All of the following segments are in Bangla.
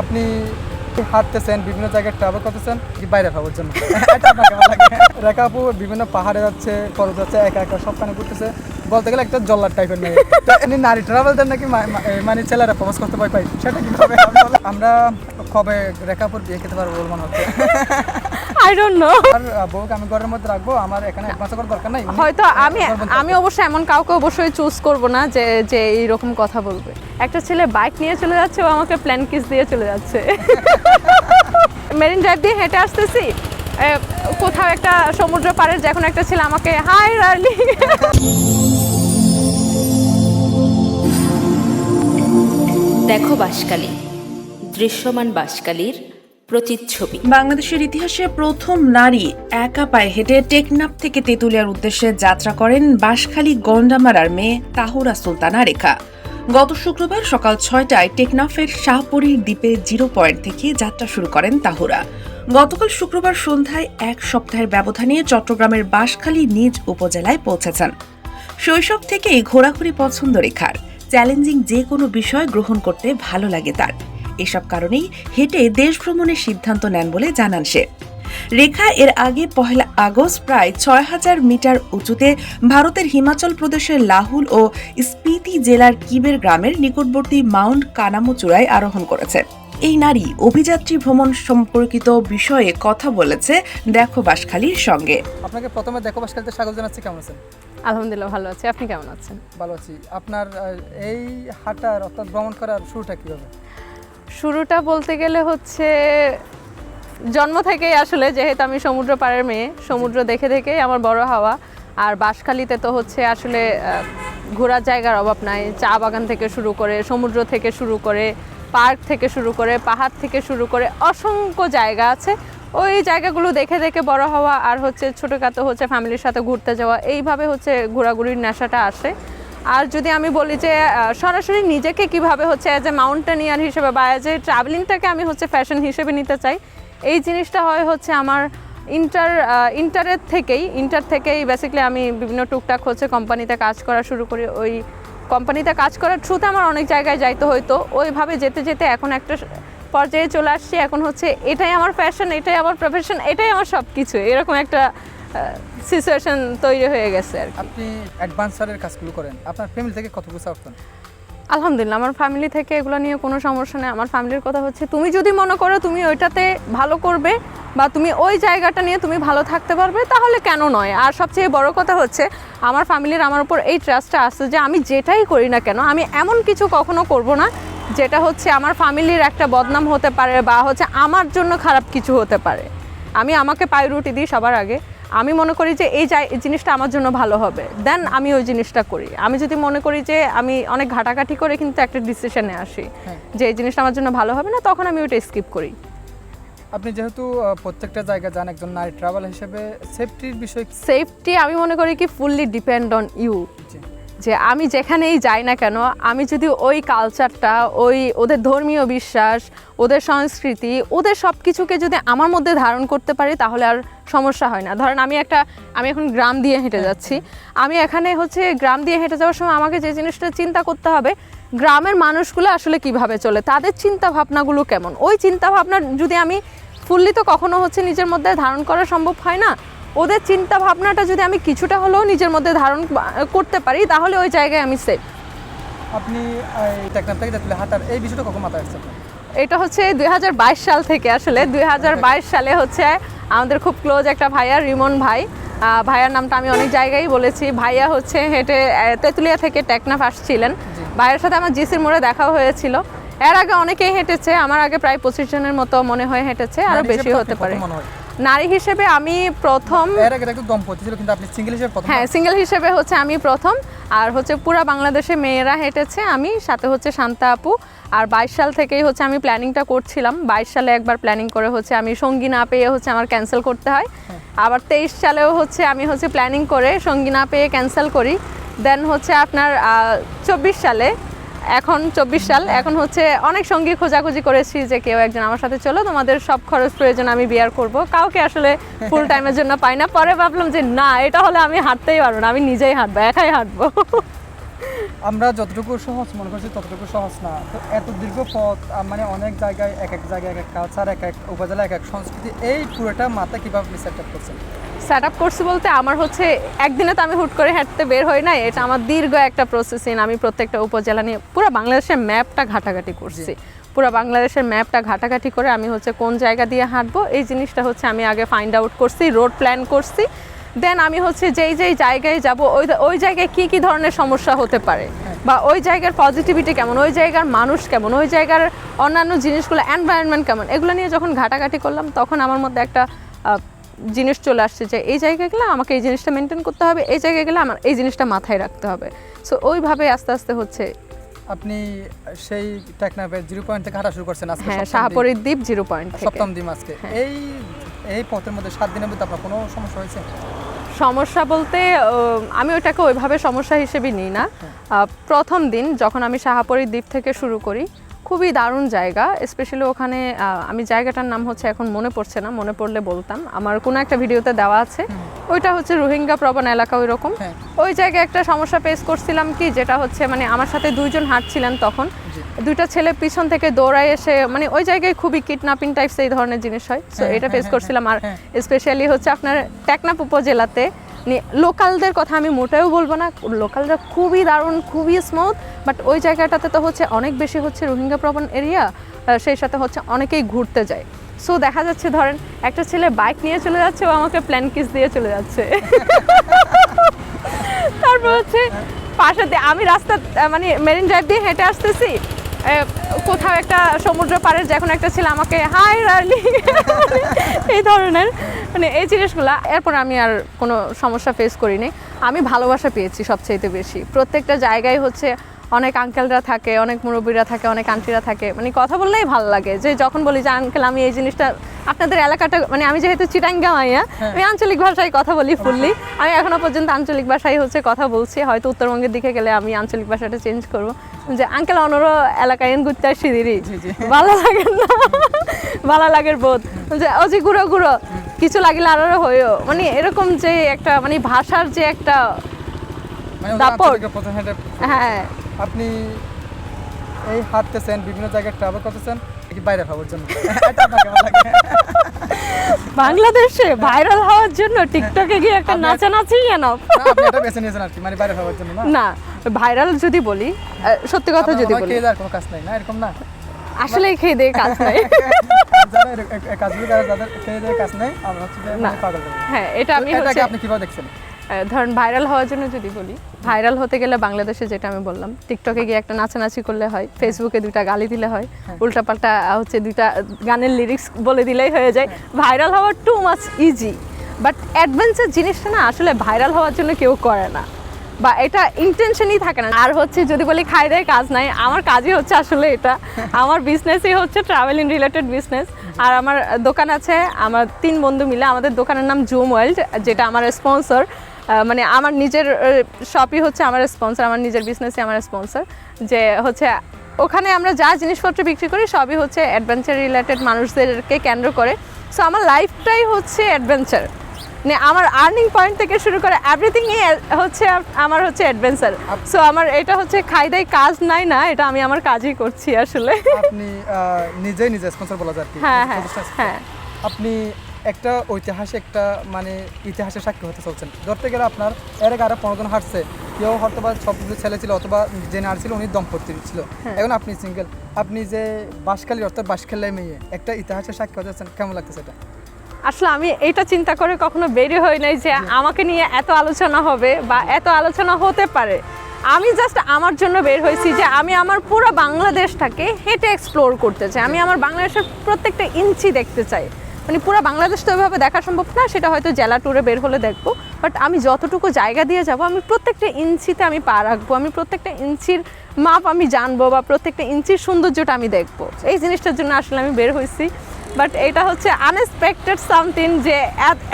আপনি হাঁটতেছেন, বিভিন্ন জায়গায় ট্রাভেল করতেছেন, কি বাইরে খাবার জন্য? লাগে। রেখা আপু বিভিন্ন পাহাড়ে যাচ্ছে, খরচ যাচ্ছে একা একা সবখানে ঘুরতেছে। বলতে গেলে একটা জল্লার টাইপের মেয়ে। তো এমনি নারী ট্রাভেলদের নাকি মানে ছেলেরা প্রপোজ করতে ভয় পাই সেটা কীভাবে আমরা কবে রেখাপুর বিয়ে খেতে পারব মনে হচ্ছে? আই ডোন্ট নো আর বউকে আমি ঘরের মধ্যে রাখব আমার এখানে অ্যাডভান্স করার দরকার নাই। হয়তো আমি আমি অবশ্যই এমন কাউকে অবশ্যই চুজ করব না যে যে এইরকম কথা বলবে। একটা ছেলে বাইক নিয়ে চলে যাচ্ছে ও আমাকে প্ল্যান কিস দিয়ে চলে যাচ্ছে। মেরিন ড্রাইভ দিয়ে হেঁটে আসতেছি। কোথাও একটা সমুদ্র পাড়ের যখন একটা ছেলে আমাকে হাই রার্লি দেখো বাসকালী দৃশ্যমান বাসকালীর প্রতিচ্ছবি। বাংলাদেশের ইতিহাসে প্রথম নারী একা পায়ে হেঁটে টেকনাফ থেকে তেঁতুলিয়ার উদ্দেশ্যে যাত্রা করেন বাঁশখালী গন্ডামারার মেয়ে তাহুরা সুলতানা রেখা। গত শুক্রবার সকাল ছয়টায় টেকনাফের শাহপরীর দ্বীপে জিরো পয়েন্ট থেকে যাত্রা শুরু করেন তাহুরা। গতকাল শুক্রবার সন্ধ্যায় এক সপ্তাহের ব্যবধানে চট্টগ্রামের বাঁশখালী নিজ উপজেলায় পৌঁছেছেন। শৈশব থেকেই ঘোরাঘুরি পছন্দ রেখার। চ্যালেঞ্জিং যে কোনো বিষয় গ্রহণ করতে ভালো লাগে তার। এসব কারণেই হেঁটে দেশ ভ্রমণের সিদ্ধান্ত নেন বলে জানান সে। রেখা এর আগে পহেলা আগস্ট প্রায় ছয় হাজার মিটার উঁচুতে ভারতের হিমাচল প্রদেশের লাহুল ও স্পিতি জেলার কিবের গ্রামের নিকটবর্তী মাউন্ট কানামো চূড়ায় আরোহণ করেছে। এই নারী অভিযাত্রী ভ্রমণ সম্পর্কিত বিষয়ে কথা বলেছে দেখো বাসখালীর সঙ্গে। আপনাকে প্রথমে দেখো বাসকালতে স্বাগত জানাচ্ছি কেমন আছেন? আলহামদুলিল্লাহ ভালো আছি। আপনি কেমন আছেন? ভালো আছি। আপনার এই হাঁটার অর্থাৎ ভ্রমণ করার শুরুটা কীভাবে? শুরুটা বলতে গেলে হচ্ছে, জন্ম থেকেই আসলে যেহেতু আমি সমুদ্র পাড়ের মেয়ে, সমুদ্র দেখে দেখেই আমার বড় হওয়া। আর বাঁশখালীতে তো হচ্ছে আসলে ঘোরার জায়গার অভাব নাই। চা বাগান থেকে শুরু করে, সমুদ্র থেকে শুরু করে, পার্ক থেকে শুরু করে, পাহাড় থেকে শুরু করে অসংখ্য জায়গা আছে। ওই জায়গাগুলো দেখে দেখে বড় হওয়া আর হচ্ছে ছোটোখাটো হচ্ছে ফ্যামিলির সাথে ঘুরতে যাওয়া, এইভাবে হচ্ছে ঘোরাঘুরির নেশাটা আসে। আর যদি আমি বলি যে সরাসরি নিজেকে কীভাবে হচ্ছে অ্যাজ এ মাউন্টেনিয়ার হিসেবে বা অ্যাজ এ ট্রাভেলিংটাকে আমি হচ্ছে ফ্যাশন হিসেবে নিতে চাই, এই জিনিসটা হয় হচ্ছে আমার ইন্টার ইন্টারের থেকেই ইন্টার থেকেই বেসিক্যালি আমি বিভিন্ন টুকটাক হচ্ছে কোম্পানিতে কাজ করা শুরু করি। ওই কোম্পানিতে কাজ করার থ্রুতে আমার অনেক জায়গায় যাইতে হইতো। ওইভাবে যেতে যেতে এখন একটা পর্যায়ে চলে আসছি। এখন হচ্ছে এটাই আমার ফ্যাশন এটাই আমার প্রফেশন এটাই আমার সব কিছু এরকম একটা সিচুয়েশন তৈরি হয়ে গেছে আর কি। আপনি অ্যাডভান্সারের কাজগুলো করেন আপনার ফ্যামিলি থেকে কত কিছু আসতেন আলহামদুলিল্লাহ আমার ফ্যামিলি থেকে এগুলো নিয়ে কোনো সমস্যা নেই। আমার ফ্যামিলির কথা হচ্ছে তুমি যদি মনে করো তুমি ওইটাতে ভালো করবে বা তুমি ওই জায়গাটা নিয়ে তুমি ভালো থাকতে পারবে তাহলে কেন নয়? আর সবচেয়ে বড় কথা হচ্ছে আমার ফ্যামিলির আমার উপর এই ট্রাস্টটা আসছে যে আমি যেটাই করি না কেন আমি এমন কিছু কখনো করব না যেটা হচ্ছে আমার ফ্যামিলির একটা বদনাম হতে পারে বা হচ্ছে আমার জন্য খারাপ কিছু হতে পারে। আমি আমাকে প্রায়োরিটি দিই সবার আগে আমি মনে করি যে এই জিনিসটা আমার জন্য ভালো হবে দেন আমি ওই জিনিসটা করি আমি যদি মনে করি যে আমি অনেক ঘাটাঘাটি করে কিন্তু একটা ডিসিশনে আসি হ্যাঁ। যে এই জিনিসটা আমার জন্য ভালো হবে না তখন আমি ওইটা স্কিপ করি আপনি যেহেতু প্রত্যেকটা জায়গা যান একজন নারী ট্রাভেল হিসেবে সেফটির বিষয় সেফটি আমি মনে করি কি ফুললি ডিপেন্ড অন ইউ। যে আমি যেখানেই যাই না কেন আমি যদি ওই কালচারটা ওই ওদের ধর্মীয় বিশ্বাস ওদের সংস্কৃতি ওদের সব কিছুকে যদি আমার মধ্যে ধারণ করতে পারি তাহলে আর সমস্যা হয় না। ধরেন আমি একটা আমি এখন গ্রাম দিয়ে হেঁটে যাচ্ছি। আমি এখানে হচ্ছে গ্রাম দিয়ে হেঁটে যাওয়ার সময় আমাকে যে জিনিসটা চিন্তা করতে হবে গ্রামের মানুষগুলো আসলে কীভাবে চলে তাদের চিন্তা ভাবনাগুলো কেমন? ওই চিন্তা ভাবনা যদি আমি ফুললি তো কখনো হচ্ছে নিজের মধ্যে ধারণ করা সম্ভব হয় না ওদের চিন্তা ভাবনাটা যদি আমি কিছুটা হলেও নিজের মধ্যে ধারণ করতে পারি তাহলে ওই জায়গায় আমি সেফ আপনি এই টেকনাফ থেকে তেঁতুলিয়া হাঁটার এই বিষয়টা কখন মাথায় আসছে এটা হচ্ছে দু হাজার বাইশ সাল থেকে আসলে। দু হাজার বাইশ সালে হচ্ছে আমাদের খুব ক্লোজ একটা ভাইয়া রিমন ভাই। ভাইয়ার নামটা আমি অনেক জায়গায় বলেছি। ভাইয়া হচ্ছে হেঁটে তেঁতুলিয়া থেকে টেকনাফ আসছিলেন। ভাইয়ের সাথে আমার জিসির মোড়ে দেখাও হয়েছিল। এর আগে অনেকেই হেঁটেছে আমার আগে প্রায় পঁচিশ জনের মতো মনে হয় হেঁটেছে আরও বেশি হতে পারে। নারী হিসেবে আমি প্রথম এর আগে একটু দম্পতি ছিল কিন্তু আপনি সিঙ্গেল হিসেবে প্রথম হ্যাঁ সিঙ্গেল হিসেবে হচ্ছে আমি প্রথম। আর হচ্ছে পুরা বাংলাদেশে মেয়েরা হেঁটেছে আমি সাথে হচ্ছে শান্তা আপু। আর বাইশ সাল থেকেই হচ্ছে আমি প্ল্যানিংটা করছিলাম। বাইশ সালে একবার প্ল্যানিং করে হচ্ছে আমি সঙ্গী না পেয়ে হচ্ছে আমার ক্যান্সেল করতে হয়। আবার তেইশ সালেও হচ্ছে আমি হচ্ছে প্ল্যানিং করে সঙ্গী না পেয়ে ক্যান্সেল করি। দেন হচ্ছে আপনার চব্বিশ সালে এখন চব্বিশ সাল, এখন হচ্ছে অনেক সঙ্গী খোঁজাখুঁজি করেছি যে কেউ একজন আমার সাথে চলো, তোমাদের সব খরচ প্রয়োজন আমি বিয়ার করব। কাউকে আসলে ফুল টাইমের জন্য পাই না। পরে ভাবলাম যে না, এটা হলে আমি হাঁটতেই পারব না, আমি নিজেই হাঁটবো, একাই হাঁটবো। আমরা যতটুকু সহজ মনে করছি ততটুকু সহজ না। তো এত দীর্ঘ পথ মানে অনেক জায়গায়, এক এক জায়গায়, এক এক কালচার এক এক উপজেলা, এক এক সংস্কৃতি, এই পুরোটা মাথা কীভাবে আপনি সেট আপ করছেন সেট আপ করছি বলতে আমার হচ্ছে একদিনে তো আমি হুট করে হাঁটতে বের হই নাই এটা আমার দীর্ঘ একটা প্রসেসিং আমি প্রত্যেকটা উপজেলা নিয়ে পুরো বাংলাদেশের ম্যাপটা ঘাটাঘাটি করছি। পুরো বাংলাদেশের ম্যাপটা ঘাটাঘাটি করে আমি হচ্ছে কোন জায়গা দিয়ে হাঁটবো এই জিনিসটা হচ্ছে আমি আগে ফাইন্ড আউট করছি রোড প্ল্যান করছি। দেন আমি হচ্ছে যেই যেই জায়গায় যাব ওই ওই জায়গায় কি কি ধরনের সমস্যা হতে পারে? বা ওই জায়গার পজিটিভিটি কেমন ওই জায়গার মানুষ কেমন ওই জায়গার অন্যান্য জিনিসগুলো এনভায়রনমেন্ট কেমন এগুলো নিয়ে যখন ঘাটাঘাটি করলাম তখন আমার মধ্যে একটা জিনিস চলে আসছে যে এই জায়গায় গেলে আমাকে এই জিনিসটা মেনটেন করতে হবে এই জায়গায় গেলে আমার এই জিনিসটা মাথায় রাখতে হবে। সো ওইভাবে আস্তে আস্তে হচ্ছে। আপনি সেই টেকনাফের জিরো পয়েন্ট থেকে হাঁটা শুরু করছেন আজকে হ্যাঁ। শাহপরীর দ্বীপ জিরো পয়েন্ট সপ্তম দিন আজকে। হ্যাঁ। এই এই পথের মধ্যে সাত দিনের মধ্যে আপনার কোনো সমস্যা হয়েছে? সমস্যা বলতে আমি ওটাকে ওইভাবে সমস্যা হিসেবে নিই না। আহ, প্রথম দিন যখন আমি শাহাপরীর দ্বীপ থেকে শুরু করি খুবই দারুণ জায়গা স্পেশালি ওখানে আমি জায়গাটার নাম হচ্ছে এখন মনে পড়ছে না মনে পড়লে বলতাম। আমার কোনো একটা ভিডিওতে দেওয়া আছে। ওইটা হচ্ছে রোহিঙ্গা প্রবণ এলাকা ওই রকম হ্যাঁ। ওই জায়গায় একটা সমস্যা ফেস করছিলাম কি যেটা হচ্ছে মানে আমার সাথে দুইজন হাঁটছিলেন তখন। দুইটা ছেলে পিছন থেকে দৌড়ায় এসে মানে ওই জায়গায় খুবই কিডন্যাপিং টাইপস এই ধরনের জিনিস হয়। সো হ্যাঁ, এটা ফেস হ্যাঁ, করছিলাম। আর। স্পেশালি হচ্ছে আপনার টেকনাফ উপজেলাতে লোকালদের কথা আমি মোটেও বলব না। লোকালরা খুবই দারুণ, খুবই স্মুথ বাট ওই জায়গাটাতে তো হচ্ছে অনেক বেশি হচ্ছে রোহিঙ্গা প্রবণ এরিয়া সেই সাথে হচ্ছে অনেকেই ঘুরতে যায়। সো দেখা যাচ্ছে ধরেন, একটা ছেলে বাইক নিয়ে চলে যাচ্ছে, ও আমাকে প্ল্যান কিস দিয়ে চলে যাচ্ছে। তারপর হচ্ছে পাশে আমি রাস্তা মানে মেরিন ড্রাইভ দিয়ে হেঁটে আসতেছি। কোথাও একটা সমুদ্র পাড়ের যে এখন একটা ছিল আমাকে হাই রার্লি এই ধরনের মানে এই জিনিসগুলো। এরপর আমি আর কোনো সমস্যা ফেস করিনি। আমি ভালোবাসা পেয়েছি সবচাইতে বেশি। প্রত্যেকটা জায়গায় হচ্ছে অনেক আঙ্কেলরা থাকে অনেক মুরব্বীরা থাকে অনেক আন্টিরা থাকে। মানে কথা বললেই ভালো লাগে। যে যখন বলি যে আঙ্কেল আমি এই জিনিসটা আপনাদের এলাকাটা মানে আমি যেহেতু চিটাঙ্গা মাইয়া আমি আঞ্চলিক ভাষায় কথা বলি ফুললি আমি এখনও পর্যন্ত আঞ্চলিক ভাষায় হচ্ছে কথা বলছি। হয়তো উত্তরবঙ্গের দিকে গেলে আমি আঞ্চলিক ভাষাটা চেঞ্জ করব। যে আঙ্কেল অনর এলাকায় জি, জি। ভালো লাগে না। ভালো লাগের বোধ। যে ও যে গুঁড়ো গুঁড়ো। কিছু লাগিলে আরও হয়েও মানে এরকম যে একটা মানে ভাষার যে একটা মানে দাপট। হ্যাঁ। আপনি এই হাঁটতেছেন বিভিন্ন জায়গায় ট্রাভেল করতেছেন কি বাইরে জন্য। বাংলাদেশে ভাইরাল হওয়ার জন্য টিকটকে গিয়ে একটা নাচানাচি কেন? না, আপনি এটা বেছে নিয়েছেন আর কি মানে বাইরে খাবার জন্য না? না ভাইরাল যদি বলি সত্যি কথা যদি বলি। খেয়ে কোনো কাজ নাই না? এরকম না? আসলে খেয়ে দিয়ে কাজ নাই। যারা করে খেয়ে কাজ নেই আমরা হচ্ছে। মানে পাগল হ্যাঁ এটা আমি হচ্ছে আপনি কীভাবে দেখছেন? ধরেন ভাইরাল হওয়ার জন্য যদি বলি ভাইরাল হতে গেলে বাংলাদেশে যেটা আমি বললাম টিকটকে গিয়ে একটা নাচানাচি করলে হয় ফেসবুকে দুইটা গালি দিলে হয় উল্টাপাল্টা হচ্ছে দুইটা গানের লিরিক্স বলে দিলেই হয়ে যায়। ভাইরাল হওয়ার too much easy but adventure জিনিসটা না আসলে ভাইরাল হওয়ার জন্য কেউ করে না বা এটা ইন্টেনশনই থাকে না। আর হচ্ছে যদি বলি খাই দেয় কাজ নাই আমার কাজই হচ্ছে আসলে এটা। আমার বিজনেসই হচ্ছে ট্রাভেলিং রিলেটেড বিজনেস আর আমার দোকান আছে আমার তিন বন্ধু মিলে আমাদের দোকানের নাম জুম ওয়ার্ল্ড যেটা আমার স্পন্সর মানে আমার নিজের শপই হচ্ছে আমার স্পন্সর আমার নিজের বিজনেসই আমার স্পন্সর যে হচ্ছে ওখানে আমরা যা জিনিসপত্র বিক্রি করি সবই হচ্ছে অ্যাডভেঞ্চার রিলেটেড মানুষদেরকে কেন্দ্র করে। সো আমার লাইফটাই হচ্ছে অ্যাডভেঞ্চার মানে আমার আর্নিং পয়েন্ট থেকে শুরু করে এভরিথিং হচ্ছে আমার হচ্ছে অ্যাডভেঞ্চার সো আমার এটা হচ্ছে খাই দাই কাজ নাই না এটা আমি আমার কাজই করছি আসলে। আপনি নিজেই নিজে স্পন্সর বলা যায় হ্যাঁ হ্যাঁ হ্যাঁ। আপনি একটা ঐতিহাসিক একটা মানে ইতিহাসের সাক্ষী হতে চলছেন। ধরতে গেলে আপনার এর আগে আরও পনেরো জন হাঁটছে। কেউ হয়তো বা সবগুলো ছেলে ছিল অথবা যে নার ছিল উনি দম্পতি ছিল। হ্যাঁ। এখন আপনি সিঙ্গেল আপনি যে বাঁশখালী অর্থাৎ বাঁশখালী মেয়ে একটা ইতিহাসের সাক্ষী হতে কেমন লাগতেছে এটা? আসলে আমি এটা চিন্তা করে কখনো বেরি হই নাই যে আমাকে নিয়ে এত আলোচনা হবে বা এত আলোচনা হতে পারে। আমি জাস্ট আমার জন্য বের হয়েছি যে আমি আমার পুরো বাংলাদেশটাকে হেঁটে এক্সপ্লোর করতে চাই। আমি আমার বাংলাদেশের প্রত্যেকটা ইঞ্চি দেখতে চাই। মানে পুরো বাংলাদেশ তো ওইভাবে দেখা সম্ভব না, সেটা হয়তো জেলা ট্যুরে বের হলে দেখব। বাট আমি যতটুকু জায়গা দিয়ে যাব, আমি প্রত্যেকটা ইঞ্চিতে আমি পা রাখব, আমি প্রত্যেকটা ইঞ্চির মাপ আমি জানব বা প্রত্যেকটা ইঞ্চির সৌন্দর্যটা আমি দেখব। এই জিনিসটার জন্য আসলে আমি বের হয়েছি বাট এটা হচ্ছে আনএক্সপেক্টেড সামথিং যে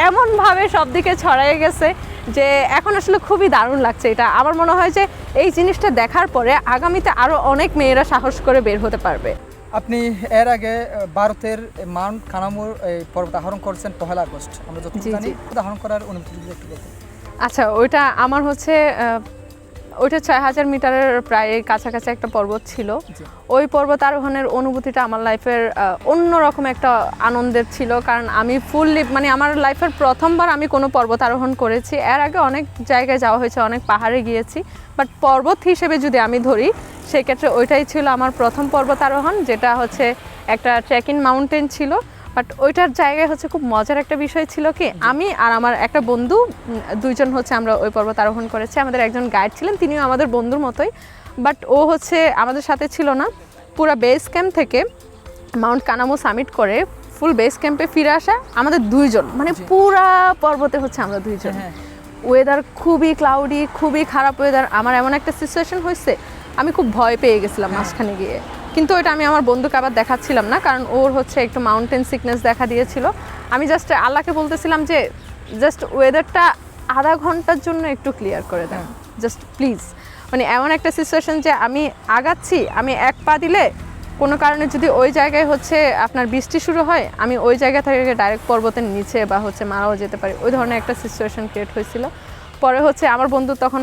এমনভাবে সব দিকে ছড়াই গেছে যে এখন আসলে খুবই দারুণ লাগছে এটা। আমার মনে হয় যে এই জিনিসটা দেখার পরে আগামীতে আরও অনেক মেয়েরা সাহস করে বের হতে পারবে। আপনি এর আগে ভারতের মাউন্ট কানামুর এই পর্বত আহরণ করেছেন পহেলা আগস্ট। আমরা যতটুকু জানি আহরণ করার অনুমতি যদি একটু বলতেন। আচ্ছা ওইটা আমার হচ্ছে ওইটা ছয় হাজার মিটারের প্রায় কাছাকাছি একটা পর্বত ছিল। ওই পর্বত আরোহণের অনুভূতিটা আমার লাইফের অন্যরকম একটা আনন্দের ছিল। কারণ আমি ফুললি মানে আমার লাইফের প্রথমবার আমি কোনো পর্বত আরোহণ করেছি। এর আগে অনেক জায়গায় যাওয়া হয়েছে অনেক পাহাড়ে গিয়েছি। বাট পর্বত হিসেবে যদি আমি ধরি সেক্ষেত্রে ওইটাই ছিল আমার প্রথম পর্বত আরোহণ যেটা হচ্ছে একটা ট্রেকিং মাউন্টেন ছিল। বাট ওইটার জায়গায় হচ্ছে খুব মজার একটা বিষয় ছিল কি আমি আর আমার একটা বন্ধু দুইজন হচ্ছে আমরা ওই পর্বত আরোহণ করেছি। আমাদের একজন গাইড ছিলেন তিনিও আমাদের বন্ধুর মতোই। বাট ও হচ্ছে আমাদের সাথে ছিল না। পুরো বেস ক্যাম্প থেকে মাউন্ট কানামো সামিট করে ফুল বেস ক্যাম্পে ফিরে আসা আমাদের দুইজন মানে পুরা পর্বতে হচ্ছে আমরা দুইজন। হ্যাঁ। ওয়েদার খুবই ক্লাউডি খুবই খারাপ ওয়েদার আমার এমন একটা সিচুয়েশন হয়েছে আমি খুব ভয় পেয়ে গেছিলাম মাঝখানে গিয়ে। কিন্তু ওইটা আমি আমার বন্ধুকে আবার দেখাচ্ছিলাম না কারণ ওর হচ্ছে একটু মাউন্টেন সিকনেস দেখা দিয়েছিল। আমি জাস্ট আল্লাহকে বলতেছিলাম যে জাস্ট ওয়েদারটা আধা ঘণ্টার জন্য একটু ক্লিয়ার করে দেন। জাস্ট প্লিজ মানে এমন একটা সিচুয়েশন যে আমি আগাচ্ছি আমি এক পা দিলে কোনো কারণে যদি ওই জায়গায় হচ্ছে আপনার বৃষ্টি শুরু হয় আমি ওই জায়গা থেকে ডাইরেক্ট পর্বতের নিচে বা হচ্ছে মারাও যেতে পারি। ওই ধরনের একটা সিচুয়েশন ক্রিয়েট হয়েছিল। পরে হচ্ছে আমার বন্ধু তখন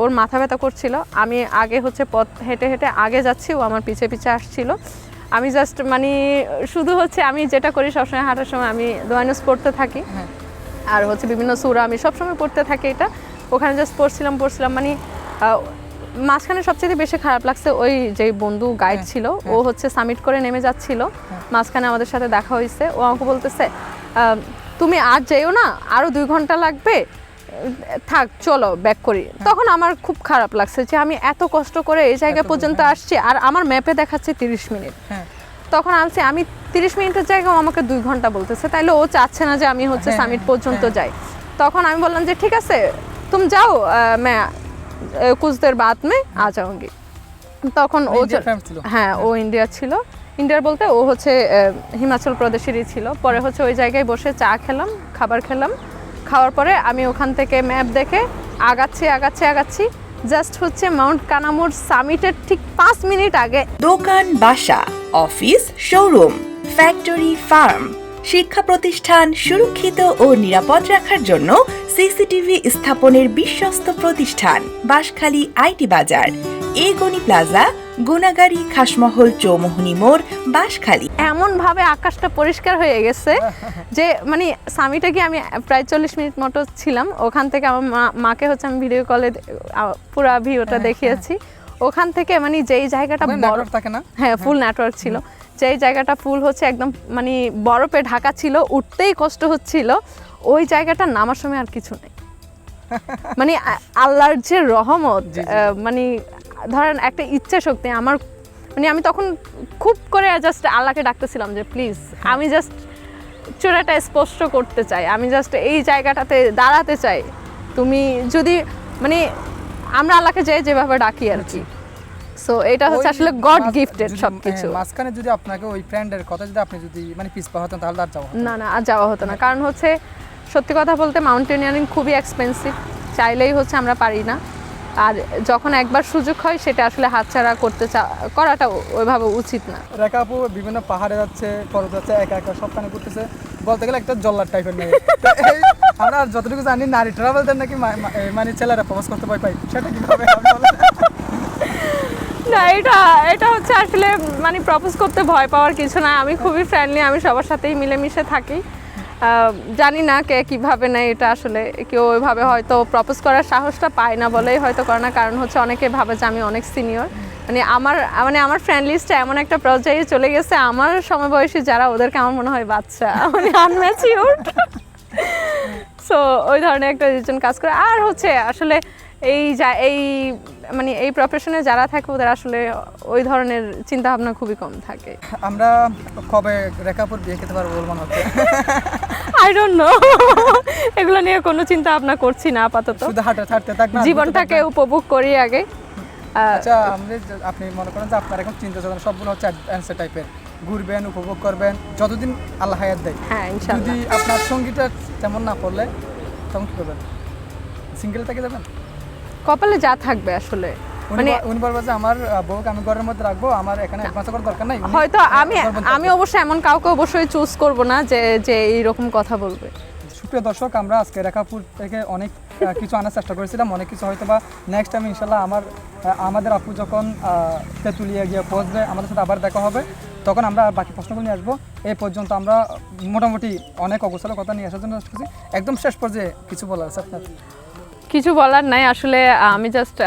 ওর মাথা ব্যথা করছিল। আমি আগে হচ্ছে পথ হেঁটে হেঁটে আগে যাচ্ছি ও আমার পিছে পিছে আসছিল। আমি জাস্ট মানে শুধু হচ্ছে আমি যেটা করি সবসময় হাঁটার সময় আমি দোয়ানুস পড়তে থাকি। হ্যাঁ। আর হচ্ছে বিভিন্ন সুরা আমি সবসময় পড়তে থাকি এটা। ওখানে জাস্ট পড়ছিলাম পড়ছিলাম মানে মাঝখানে সবচেয়ে বেশি খারাপ লাগছে ওই যে বন্ধু গাইড ছিল ও হচ্ছে সামিট করে নেমে যাচ্ছিল। মাঝখানে আমাদের সাথে দেখা হয়েছে। ও আমাকে বলতেছে তুমি আর যেও না আরও দুই ঘণ্টা লাগবে থাক চলো ব্যাক করি। তখন আমার খুব খারাপ লাগছে যে আমি এত কষ্ট করে এই জায়গা পর্যন্ত আসছি আর আমার ম্যাপে দেখাচ্ছে তিরিশ মিনিট। তখন আনছি আমি তিরিশ মিনিটের জায়গায় আমাকে দুই ঘণ্টা বলতেছে তাইলে ও চাচ্ছে না যে আমি হচ্ছে সামিট পর্যন্ত যাই। তখন আমি বললাম যে ঠিক আছে তুমি যাও ম্যা কুচদের বাদ মে আ যাওঙ্গি। তখন ও হ্যাঁ ও ইন্ডিয়া ছিল। ইন্ডিয়ার বলতে ও হচ্ছে হিমাচল প্রদেশেরই ছিল। পরে হচ্ছে ওই জায়গায় বসে চা খেলাম খাবার খেলাম। খাওয়ার পরে আমি ওখান থেকে ম্যাপ দেখে আগাচ্ছি আগাচ্ছি আগাচ্ছি। জাস্ট হচ্ছে মাউন্ট কানামুর সামিটের ঠিক পাঁচ মিনিট আগে। দোকান, বাসা, অফিস শোরুম ফ্যাক্টরি ফার্ম শিক্ষা প্রতিষ্ঠান সুরক্ষিত ও নিরাপদ রাখার জন্য সিসিটিভি স্থাপনের বিশ্বস্ত প্রতিষ্ঠান, বাঁশখালী আইটি বাজার এগনি প্লাজা, গুনাগাড়ি, খাসমহল, চৌমোহনী মোড় বাঁশখালী এমন ভাবে আকাশটা পরিষ্কার হয়ে গেছে যে মানে সামিটে গিয়ে আমি প্রায় চল্লিশ মিনিট মতো ছিলাম। ওখান থেকে আমার মা- মাকে হচ্ছে আমি ভিডিও কলে পুরো ভিউটা হ্যাঁ, দেখিয়েছি। ওখান থেকে মানে যেই জায়গাটা বরফ থাকে না? হ্যাঁ ফুল নেটওয়ার্ক ছিল। যেই জায়গাটা ফুল হচ্ছে একদম মানে বরফে ঢাকা ছিল উঠতেই কষ্ট হচ্ছিল ওই জায়গাটা নামার সময় আর কিছু নেই। মানে আল্লাহর যে রহমত মানে ধরেন একটা ইচ্ছা শক্তি আমার মানে আমি তখন খুব করে জাস্ট আল্লাহকে ডাকতেছিলাম যে প্লিজ আমি জাস্ট চূড়াটা স্পষ্ট করতে চাই। আমি জাস্ট এই জায়গাটাতে দাঁড়াতে চাই। তুমি যদি মানে আমরা আল্লাহকে যাই যেভাবে ডাকি আর কি। সো এটা হচ্ছে আসলে গড গিফটেড যদি- সব কিছু হ্যাঁ, মাঝখানে যদি আপনাকে ওই ফ্রেন্ডের কথা যদি আপনি যদি মানে পিছপা হতেন তাহলে আর যাওয়া। না। না আর যাওয়া হতো না। কারণ হচ্ছে সত্যি কথা বলতে মাউন্টেনিয়ারিং খুবই এক্সপেন্সিভ চাইলেই হচ্ছে আমরা পারি না। আর যখন একবার সুযোগ হয় সেটা আসলে হাতছাড়া করতে করাটা ওইভাবে উচিত না। রেখা আপু বিভিন্ন পাহাড়ে যাচ্ছে পর্বত যাচ্ছে একা একা সবখানে করতেছে বলতে গেলে একটা জল্লার টাইপের মেয়ে। আমরা যতটুকু জানি নারী ট্রাভেলদের নাকি মানে ছেলেরা প্রপোজ করতে ভয় পাই সেটা কীভাবে না এটা এটা হচ্ছে আসলে মানে প্রপোজ করতে ভয় পাওয়ার কিছু না। আমি খুবই ফ্রেন্ডলি আমি সবার সাথেই মিলেমিশে থাকি। জানি না কে কীভাবে নেয়, এটা আসলে কেউ ওইভাবে হয়তো প্রপোজ করার সাহসটা পায় না বলেই হয়তো করে না। কারণ হচ্ছে অনেকে ভাবে যে আমি অনেক সিনিয়র মানে আমার মানে আমার ফ্রেন্ড লিস্টে এমন একটা পর্যায়ে চলে গেছে, আমার সমবয়সী যারা, ওদেরকে আমার মনে হয় বাচ্চা মানে আনম্যাচিউর সো ওই ধরনের একটা রিজন কাজ করে। আর হচ্ছে আসলে এই যা, এই মানে এই প্রফেশনে যারা থাকে, ওদের আসলে ওই ধরনের চিন্তা ভাবনা খুবই কম থাকে। আমরা কবে রেখা আপুর বিয়ে খেতে পারব বলে মনে হচ্ছে? আই ডোন্ট নো এগুলো নিয়ে কোনো চিন্তা ভাবনা করছি না আপাতত। শুধু হাঁটে হাঁটতে থাক জীবনটাকে উপভোগ করি আগে। আচ্ছা আপনি আপনি মনে করেন যে আপনার এখন চিন্তা চেতনা সবগুলো হচ্ছে অ্যান্সার টাইপের ঘুরবেন উপভোগ করবেন যতদিন আল্লাহ হায়াত দেয়। হ্যাঁ যদি আপনার সঙ্গীটা তেমন না পড়লে তখন কি করবেন? সিঙ্গেল থেকে যাবেন? কপালে যা থাকবে আসলে। মানে উনি বলবে যে আমার বউকে আমি ঘরের মধ্যে রাখব আমার এখানে অ্যাডভান্স করার দরকার নাই। হয়তো আমি আমি অবশ্যই এমন কাউকে অবশ্যই চুজ করব না যে যে এইরকম কথা বলবে। সুপ্রিয় দর্শক আমরা আজকে রেখাপুর থেকে অনেক কিছু আনার চেষ্টা করেছিলাম অনেক কিছু হয়তো বা নেক্সট টাইম ইনশাল্লাহ আমার আমাদের আপু যখন তেঁতুলিয়া গিয়ে পৌঁছবে আমাদের সাথে আবার দেখা হবে। তখন আমরা বাকি প্রশ্নগুলো নিয়ে আসব। এই পর্যন্ত আমরা মোটামুটি অনেক অবসর কথা নিয়ে আসার জন্য একদম শেষ পর্যায়ে কিছু বলার আছে আপনার? কিছু বলার নাই আসলে আমি জাস্ট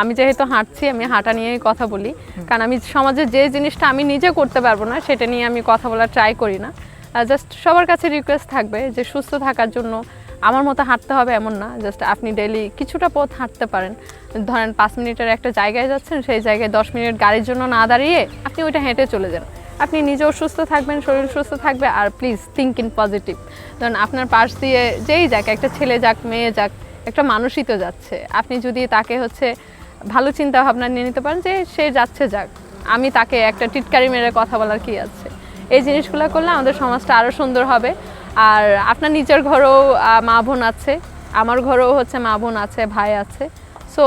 আমি যেহেতু হাঁটছি, আমি হাঁটা নিয়েই কথা বলি। কারণ আমি সমাজে যে জিনিসটা আমি নিজে করতে পারব না, সেটা নিয়ে আমি কথা বলার ট্রাই করি না। জাস্ট সবার কাছে রিকোয়েস্ট থাকবে যে সুস্থ থাকার জন্য আমার মতো হাঁটতে হবে এমন না। জাস্ট আপনি ডেলি কিছুটা পথ হাঁটতে পারেন। ধরেন পাঁচ মিনিটের একটা জায়গায় যাচ্ছেন, সেই জায়গায় দশ মিনিট গাড়ির জন্য না দাঁড়িয়ে আপনি ওইটা হেঁটে চলে যান। আপনি নিজেও সুস্থ থাকবেন, শরীর সুস্থ থাকবে আর প্লিজ থিঙ্ক ইন পজিটিভ ধরুন আপনার পাশ দিয়ে যেই যাক, একটা ছেলে যাক, মেয়ে যাক, একটা মানুষই তো যাচ্ছে। আপনি যদি তাকে হচ্ছে ভালো চিন্তা ভাবনা নিয়ে নিতে পারেন যে সে যাচ্ছে যাক। আমি তাকে একটা টিটকারি মেরে কথা বলার কি আছে? এই জিনিসগুলো করলে আমাদের সমাজটা আরও সুন্দর হবে। আর আপনার নিজের ঘরেও মা বোন আছে, আমার ঘরেও হচ্ছে মা বোন আছে, ভাই আছে। সো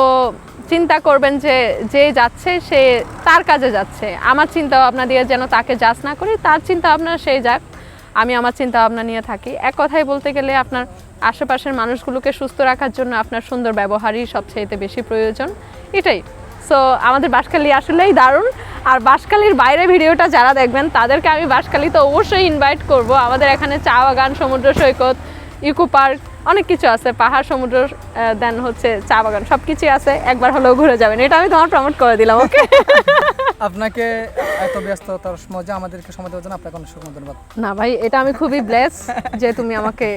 চিন্তা করবেন যে যে যাচ্ছে সে তার কাজে যাচ্ছে। আমার চিন্তা ভাবনা দিয়ে যেন তাকে যাচ না করি, তার চিন্তা ভাবনা সে যাক। আমি আমার চিন্তা ভাবনা নিয়ে থাকি। এক কথায় বলতে গেলে আপনার আশেপাশের মানুষগুলোকে সুস্থ রাখার জন্য আপনার সুন্দর ব্যবহারই সবচেয়ে বেশি প্রয়োজন। এটাই। সো আমাদের বাসকালি আসলেই দারুণ। আর বাসকালির বাইরে ভিডিওটা যারা দেখবেন, তাদেরকে আমি বাসকালি তো অবশ্যই ইনভাইট করব। আমাদের এখানে চা বাগান, সমুদ্র সৈকত, ইকো পার্ক অনেক কিছু আছে পাহাড় সমুদ্র দেন হচ্ছে চা বাগান সব কিছুই আছে একবার হলেও ঘুরে যাবেন। এটা আমি তোমার প্রমোট করে দিলাম ওকে আপনাকে এত ব্যস্ততার সময় আমাদেরকে সময় দেওয়ার জন্য আপনাকে অনেক ধন্যবাদ। না ভাই এটা আমি খুবই ব্লেস যে তুমি আমাকে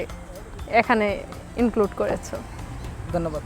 এখানে ইনক্লুড করেছ। ধন্যবাদ।